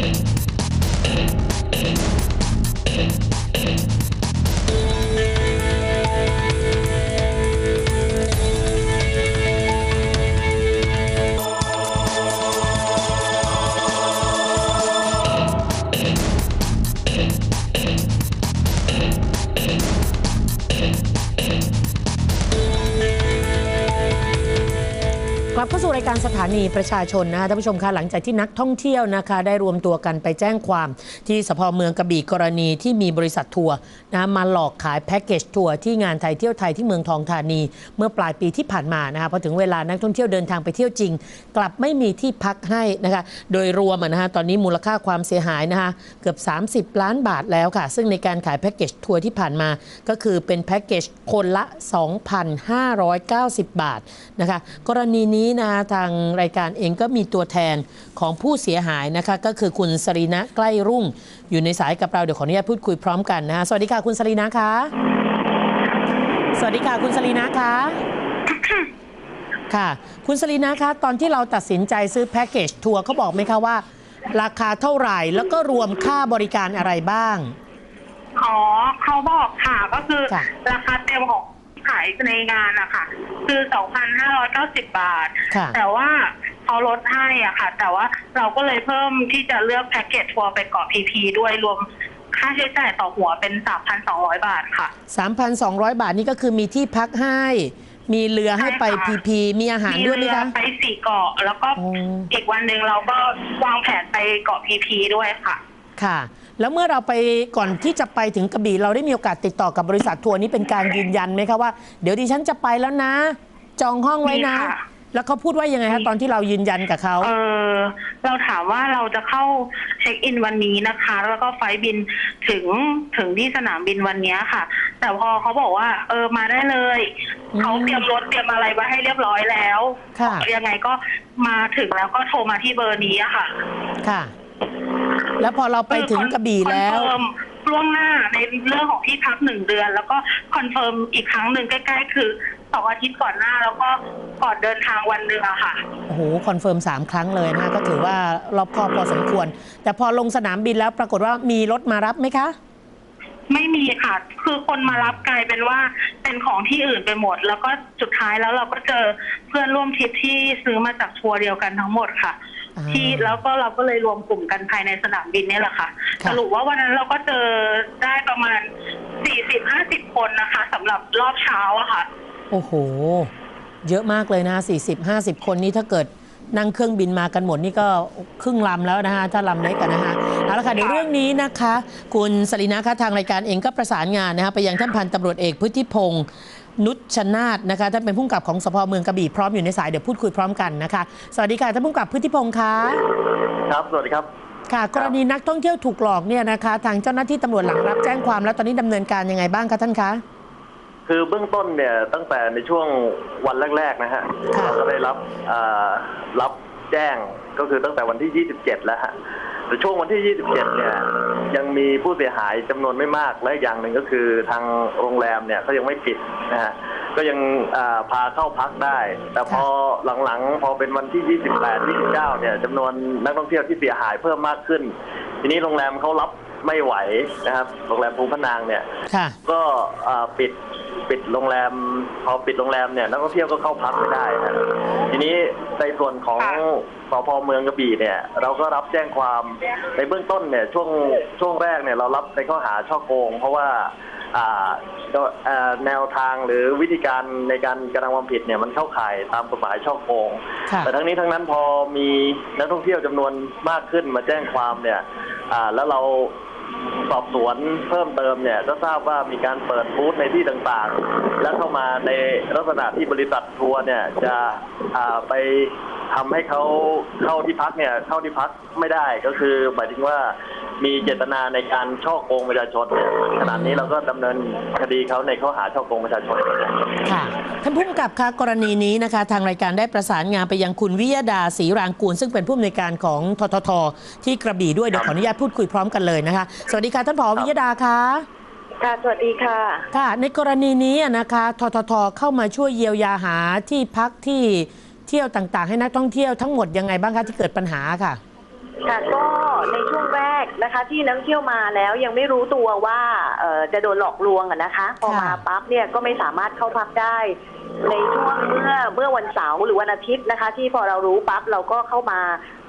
ก การสถานีประชาชนนะคะท่านผู้ชมคะหลังจากที่นักท่องเที่ยวนะคะ ได้รวมตัวกันไปแจ้งความที่สพเมืองกระบี่กรณีที่มีบริษัททัวร์นะมาหลอกขายแพ็กเกจทัวร์ที่งานไทยเที่ยวไทยที่เมืองทองธานี เมื่อปลายปีที่ผ่านมานะคะพอถึงเวลานักท่องเที่ยวเดินทางไปเที่ยวจริง กลับไม่มีที่พักให้นะคะโดยรวมนะคะตอนนี้มูลค่าความเสียหายนะคะเกือบ 30 ล้านบาทแล้วค่ะ ซึ่งในการขายแพ็กเกจทัวร์ที่ผ่านมาก็คือเป็นแพ็กเกจคนละ 2,590 บาทนะคะกรณีนี้นะทางรายการเองก็มีตัวแทนของผู้เสียหายนะคะ ก็คือคุณสรีนะใกล้รุ่ง อยู่ในสายกับเรา เดี๋ยวขออนุญาตพูดคุยพร้อมกันนะคะสวัสดีค่ะคุณสรีนะคะสวัสดีค่ะคุณสรีนะคะค่ะ คุณสรีนะคะ ตอนที่เราตัดสินใจซื้อแพ็กเกจทัวร์เขาบอกไหมคะว่า ราคาเท่าไหร่แล้วก็รวมค่าบริการอะไรบ้างอ๋อเขาบอกค่ะก็คือค่ะราคาเต็มของ ขายในงานอะค่ะ คือ2,590บาท ค่ะ แต่ว่าเขาลดให้อะค่ะ แต่ว่าเราก็เลยเพิ่มที่จะเลือกแพ็กเกจทัวร์ไปเกาะพีพีด้วยรวมค่าใช้จ่ายต่อหัวเป็น3,200บาทค่ะ 3,200 บาทนี่ก็คือมีที่พักให้ มีเรือให้ไปใช่ค่ะพีพีมีอาหารมีด้วยไหมเรือคะ ไปสี่เกาะ แล้วก็อ๋ออีกวันหนึ่งเราก็วางแผนไปเกาะพีพีด้วยค่ะ ค่ะ แล้วเมื่อเราไปก่อนที่จะไปถึงกระบี่เราได้มีโอกาสติดต่อกับบริษัททัวร์นี้เป็นการยืนยันไหมคะว่าเดี๋ยวดิฉันจะไปแล้วนะ จองห้องไว้นะ มีค่ะ แล้วเขาพูดว่ายังไงคะตอนที่เรายืนยันกับเขา เออเราถามว่าเราจะเข้าเช็คอินวันนี้นะคะ แล้วก็ไฟล์บินถึงถึงที่สนามบินวันนี้ค่ะ แต่พอเขาบอกว่า เออมาได้เลยอืมเขาเตรียมรถเตรียมอะไรไว้ให้เรียบร้อยแล้วค่ะ ยังไงก็มาถึงแล้วก็โทรมาที่เบอร์นี้อะค่ะ ค่ะ แล้วพอเราไปถึงกระบี่แล้ว คอนเฟิร์มล่วงหน้าในเรื่องของที่พักหนึ่งเดือน แล้วก็คอนเฟิร์มอีกครั้งหนึ่งใกล้ๆ คือสองอาทิตย์ก่อนหน้าแล้วก็ก่อนเดินทางวันหนึ่งอะค่ะ โอ้โหคอนเฟิร์ม 3 ครั้งเลยนะคะก็ถือว่ารอบคอบพอสมควร แต่พอลงสนามบินแล้วปรากฏว่ามีรถมารับไหมคะ ไม่มีค่ะ คือคนมารับกลายเป็นว่าเป็นของที่อื่นไปหมด แล้วก็สุดท้ายแล้วเราก็เจอเพื่อนร่วมทริปที่ซื้อมาจากทัวร์เดียวกันทั้งหมดค่ะอ่า ที่แล้วก็เราก็เลยรวมกลุ่มกันภายในสนามบินเนี่ยแหละค่ะค่ะ สรุปว่าวันนั้นเราก็เจอได้ประมาณสี่สิบห้าสิบคนนะคะสำหรับรอบเช้าอะค่ะ โอ้โห เยอะมากเลยนะ40 50 คนนี้ถ้าเกิดนั่งเครื่องบินมากันหมดนี่ก็ครึ่งลำแล้วนะคะถ้าลำเล็กกันนะคะเอาละค่ะเดี๋ยวเรื่องนี้นะคะ คุณสรีนะคะทางรายการเองก็ประสานงานนะคะไปยังท่านพันตำรวจเอกพุทธิพงศ์ นุชนาธนะคะท่านเป็นผู้กำกับของสพเมืองกระบี่พร้อมอยู่ในสายเดี๋ยวพูดคุยพร้อมกันนะคะสวัสดีค่ะท่านผู้กำกับพุทธิพงศ์คะครับสวัสดีครับค่ะ กรณีนักท่องเที่ยวถูกหลอกเนี่ยนะคะทางเจ้าหน้าที่ตำรวจหลังรับแจ้งความแล้วตอนนี้ดำเนินการยังไงบ้างคะท่านคะ คือเบื้องต้นเนี่ยตั้งแต่ในช่วงวันแรก ๆ นะฮะค่ะ เราก็ได้รับอ่ารับแจ้งก็คือตั้งแต่วันที่ 27 แล้วฮะ แต่ช่วงวันที่ 27 เนี่ย ยังมีผู้เสียหายจำนวนไม่มาก และอีกอย่างหนึ่งก็คือทางโรงแรมเนี่ยเขายังไม่ปิดนะฮะ ก็ยังอ่าพาเข้าพักได้ แต่พอหลังๆ พอเป็นวันที่ 28 29 เนี่ยจำนวนนักท่องเที่ยวที่เสียหายเพิ่มมากขึ้น ทีนี้โรงแรมเขารับ ไม่ไหวนะครับ โรงแรมภูพระนางเนี่ย ค่ะ ก็อ่าปิดปิดโรงแรมพอปิดโรงแรมเนี่ยนักท่องเที่ยวก็เข้าพักไม่ได้ครับทีนี้ในส่วนของค่ะสพเมืองกระบี่เนี่ย เราก็รับแจ้งความในเบื้องต้นเนี่ยช่วงช่วงแรกเนี่ยเรารับในข้อหาช่อโกง เพราะว่าอ่าก็อ่าแนวทางหรือวิธีการในการกระทำความผิดเนี่ยมันเข้าข่ายตามกฎหมายช่อโกง ค่ะ แต่ทั้งนี้ทั้งนั้นพอมีนักท่องเที่ยวจำนวนมากขึ้นมาแจ้งความเนี่ยอ่าแล้วเรา สอบสวนเพิ่มเติมเนี่ยก็ทราบว่ามีการเปิดบูธในที่ต่างๆ และเข้ามาในลักษณะที่บริษัททัวร์เนี่ยจะไปทำให้เขาเข้าที่พักเนี่ยเข้าที่พักไม่ได้ก็คือหมายถึงว่า มีเจตนาในการช่อโกงประชาชนเนี่ยขณะนี้เราก็ดำเนินคดีเขาในข้อหาช่อโกงประชาชน ค่ะท่านผู้กำกับคะกรณีนี้นะคะ ทางรายการได้ประสานงานไปยังคุณวิยดาศรีรางกูล ซึ่งเป็นผู้อำนวยการของทททที่กระบี่ด้วยเดี๋ยวขออนุญาตพูดคุยพร้อมกันเลยนะคะ สวัสดีค่ะท่านผอวิยดาคะค่ะ สวัสดีค่ะ ค่ะ ในกรณีนี้นะคะทททเข้ามาช่วยเยียวยาหาที่พักที่เที่ยวต่างๆ ให้นักท่องเที่ยวทั้งหมดยังไงบ้างคะที่เกิดปัญหาค่ะ ค่ะ ก็ ในช่วงแรกนะคะ ที่นักท่องเที่ยวมาแล้วยังไม่รู้ตัวว่าเอ่อจะโดนหลอกลวงอะนะคะ พอค่ะมาปั๊บเนี่ยก็ไม่สามารถเข้าพักได้ ในช่วงเมื่อเมื่อวันเสาร์หรือวันอาทิตย์นะคะ ที่พอเรารู้ปั๊บเราก็เข้ามา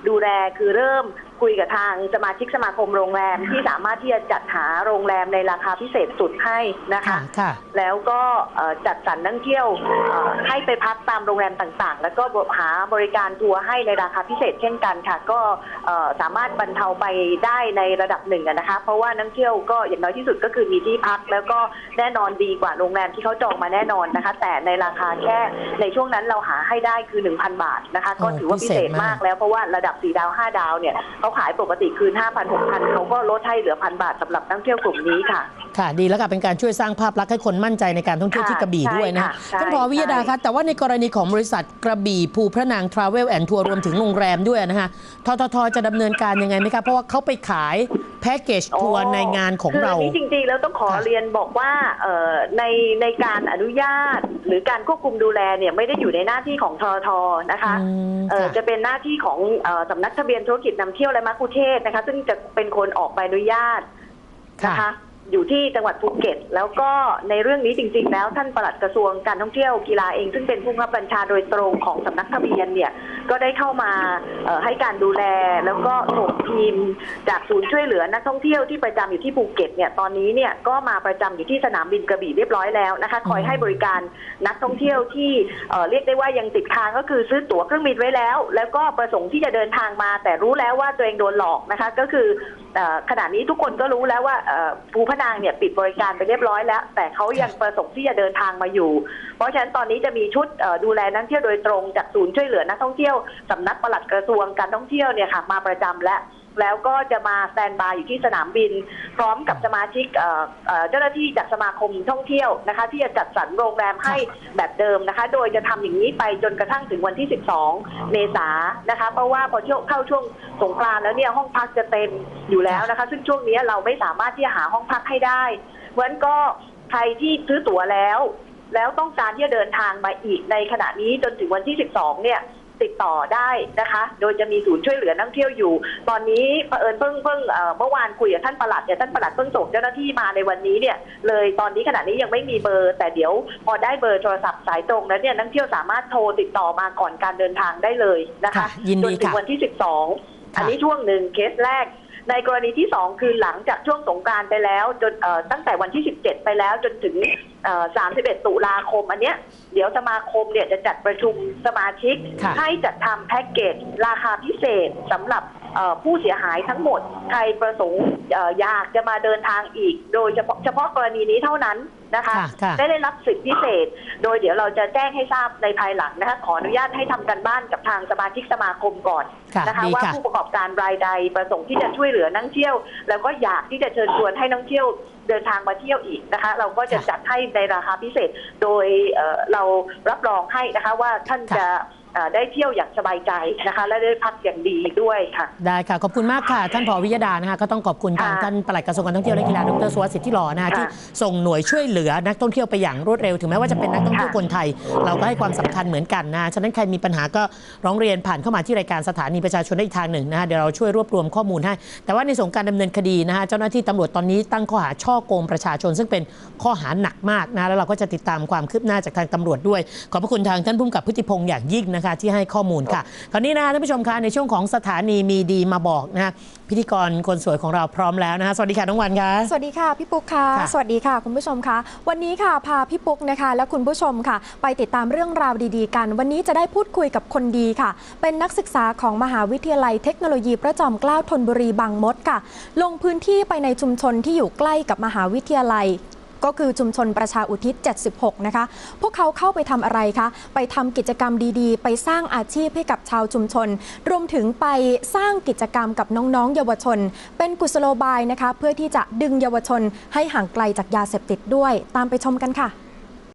ดูแลคือเริ่มคุยกับทางสมาชิกสมาคมโรงแรมที่สามารถที่จะจัดหาโรงแรมในราคาพิเศษสุดให้นะคะ ค่ะค่ะแล้วก็เอ่อจัดสรรนักท่องเที่ยวเอ่อให้ไปพักตามโรงแรมต่างๆ แล้วก็หาบริการทัวร์ให้ในราคาพิเศษเช่นกันค่ะ ก็เอ่อสามารถบรรเทาไปได้ในระดับหนึ่งอะนะคะ เพราะว่านักท่องเที่ยวก็อย่างน้อยที่สุดก็คือมีที่พัก แล้วก็แน่นอนดีกว่าโรงแรมที่เขาจองมาแน่นอนนะคะ แต่ในราคาแค่ในช่วงนั้นเราหาให้ได้คือ 1,000 บาทนะคะ ก็ถือว่าพิเศษมากแล้วเพราะว่าระดับ4ดาว 5 ดาวเนี่ยเขาขายปกติคืน 5,000 6,000เขาก็ลดให้เหลือพันบาทสำหรับนักท่องเที่ยวกลุ่มนี้ค่ะ ค่ะ ดีแล้วค่ะเป็นการช่วยสร้างภาพลักษณ์ให้คนมั่นใจในการท่องเที่ยวค่ะที่กระบี่ด้วยนะใช่ค่ะใช่ท่านผอวิยดาใช่คะแต่ว่าในกรณีของบริษัทกระบี่ภูพระนางทราเวลแอนทัวร์รวมถึงโรงแรมด้วยนะคะทททจะดำเนินการยังไงไหมคะเพราะว่าเขาไปขาย แพ็กเกจทัวร์ในงานของเราคืออันนี้จริงๆ แล้วต้องขอค่ะเรียนบอกว่าเอ่อในในการอนุญาต หรือการควบคุมดูแลเนี่ยไม่ได้อยู่ในหน้าที่ของททนะคะอืมเอ่อค่ะจะเป็นหน้าที่ของเอ่อสำนักทะเบียนธุรกิจนำเที่ยวและมัคคุเทศก์นะคะ ซึ่งจะเป็นคนออกใบอนุญาตค่ะนะคะ อยู่ที่จังหวัดภูเก็ต แล้วก็ในเรื่องนี้จริง ๆ แล้วท่านปลัดกระทรวงการท่องเที่ยวกีฬาเอง ซึ่งเป็นผู้บังคับบัญชาโดยตรงของสำนักทะเบียนเนี่ยก็ได้เข้ามาเอ่อให้การดูแล แล้วก็ส่งทีมจากศูนย์ช่วยเหลือนักท่องเที่ยวที่ประจำอยู่ที่ภูเก็ตเนี่ยตอนนี้เนี่ยก็มาประจำอยู่ที่สนามบินกระบี่เรียบร้อยแล้วนะคะคอยให้บริการนักท่องเที่ยวที่เอ่อเรียกได้ว่ายังติดค้างก็คือซื้อตั๋วเครื่องบินไว้แล้ว แล้วก็ประสงค์ที่จะเดินทางมา แต่รู้แล้วว่าตัวเองโดนหลอกนะคะก็คือเอ่อขณะนี้ทุกคนก็รู้แล้วว่าภูพนางเนี่ยปิดบริการไปเรียบร้อยแล้ว แต่เขายังประสงค์ที่จะเดินทางมาอยู่ เพราะฉะนั้นตอนนี้จะมีชุดดูแลนักท่องเที่ยวโดยตรงจากศูนย์ช่วยเหลือนักท่องเที่ยวสำนักปลัดกระทรวงการท่องเที่ยวเนี่ยค่ะมาประจำและ แล้วก็จะมาสแตนบายอยู่ที่สนามบิน พร้อมกับสมาชิกเอ่อเอ่อเจ้าหน้าที่จากสมาคมท่องเที่ยวนะคะ ที่จะจัดสรรโรงแรมให้แบบเดิมนะคะ โดยจะทำอย่างนี้ไปจนกระทั่งถึงวันที่ 12 เมษายนนะคะ เพราะว่าพอช่วงเข้าช่วงสงกรานต์แล้วเนี่ยห้องพักจะเต็มอยู่แล้วนะคะ ซึ่งช่วงนี้เราไม่สามารถที่จะหาห้องพักให้ได้เพราะฉะนั้นก็ใครที่ซื้อตั๋วแล้ว แล้วต้องการที่จะเดินทางมาอีกในขณะนี้จนถึงวันที่ 12 เนี่ย ติดต่อได้นะคะ โดยจะมีศูนย์ช่วยเหลือนักท่องเที่ยวอยู่ ตอนนี้เผอิญเพิ่งเพิ่งเอ่อเมื่อวานคุยกับท่านปลัดเนี่ยท่านปลัดเพิ่งส่งเจ้าหน้าที่มาในวันนี้เนี่ยเลยตอนนี้ขณะนี้ยังไม่มีเบอร์ แต่เดี๋ยวพอได้เบอร์โทรศัพท์สายตรงแล้วเนี่ยนักท่องเที่ยวสามารถโทรติดต่อมาก่อนการเดินทางได้เลยนะคะค่ะยินดีจนถึงค่ะวันที่ 12 อันค่ะนี้ช่วงหนึ่งเคสแรก ในกรณีที่ 2 คือหลังจากช่วงสงกรารไปแล้วจนเอ่อตั้งแต่วันที่ 17 ไปแล้วจนถึงเอ่อ31 ตุลาคม อันเนี้ยเดี๋ยวสมาคมเนี่ยจะจัดประชุมสมาชิกค่ะให้จัดทำแพ็กเกจราคาพิเศษสำหรับเอ่อ ผู้เสียหายทั้งหมดใครประสงค์เอ่ออยากจะมาเดินทางอีก โดยเฉพาะเฉพาะกรณีนี้เท่านั้นนะคะค่ะค่ะได้ได้รับสิทธิพิเศษ โดยเดี๋ยวเราจะแจ้งให้ทราบในภายหลังนะคะขออนุญาตให้ทำกันบ้านกับทางสมาชิกสมาคมก่อนค่ะนะคะดีว่าค่ะผู้ประกอบการรายใดประสงค์ที่จะช่วยเหลือนักท่องเที่ยว แล้วก็อยากที่จะเชิญชวนให้นักท่องเที่ยวเดินทางมาเที่ยวอีกนะคะ เราก็จะค่ะจัดให้ในราคาพิเศษ โดยเอ่อเรารับรองให้นะคะว่าท่านค่ะจะเอ่อได้เที่ยวอย่างสบายใจนะคะ และได้พักอย่างดีด้วยค่ะ ได้ค่ะ ขอบคุณมากค่ะ ท่านผอวิยดานะคะก็ต้องขอบคุณทางค่ะท่านปลัดกระทรวงการท่องเที่ยวและกีฬาดรสุวัสดิ์สิทธิหล่อนะคะค่ะที่ส่งหน่วยช่วยเหลือนักท่องเที่ยวไปอย่างรวดเร็วถึงแม้ว่าจะเป็นนักท่องเที่ยวค่ะ คนไทย เราก็ให้ความสำคัญเหมือนกันนะฉะนั้นใครมีปัญหาก็ร้องเรียนผ่านเข้ามาที่รายการสถานีประชาชนได้อีกทางหนึ่งนะคะเดี๋ยวเราช่วยรวบรวมข้อมูลให้ แต่ว่าในส่วนการดำเนินคดีนะคะเจ้าหน้าที่ตำรวจตอนนี้ตั้งข้อหาช่อโกงประชาชน ซึ่งเป็นข้อหาหนักมากนะแล้วเราก็จะติดตามความคืบหน้าจากทางตำรวจด้วย ขอบพระคุณทางท่านผู้กำกับพฤติพงษ์อย่างยิ่งนะคะที่ให้ข้อมูลค่ะ คราวนี้นะคะท่านผู้ชมคะในช่วงของสถานีมีดีมาบอกนะคะพิธีกรคนสวยของเราพร้อมแล้วนะคะสวัสดีค่ะน้องวันค่ะ สวัสดีค่ะพี่ปุ๊กค่ะ ค่ะสวัสดีค่ะคุณผู้ชมค่ะ วันนี้ค่ะพาพี่ปุ๊กนะคะ และคุณผู้ชมค่ะ ไปติดตามเรื่องราวดีๆ กัน วันนี้จะได้พูดคุยกับคนดีค่ะ เป็นนักศึกษาของมหาวิทยาลัยเทคโนโลยีพระจอมเกล้าธนบุรีบางมดค่ะ ลงพื้นที่ไปในชุมชนที่อยู่ใกล้กับมหาวิทยาลัย ก็คือชุมชนประชาอุทิศ 76 นะคะ พวกเขาเข้าไปทำอะไรคะ ไปทำกิจกรรมดีๆ ไปสร้างอาชีพให้กับชาวชุมชน รวมถึงไปสร้างกิจกรรมกับน้องๆ เยาวชน เป็นกุศโลบายนะคะ เพื่อที่จะดึงเยาวชนให้ห่างไกลจากยาเสพติดด้วย ตามไปชมกันค่ะ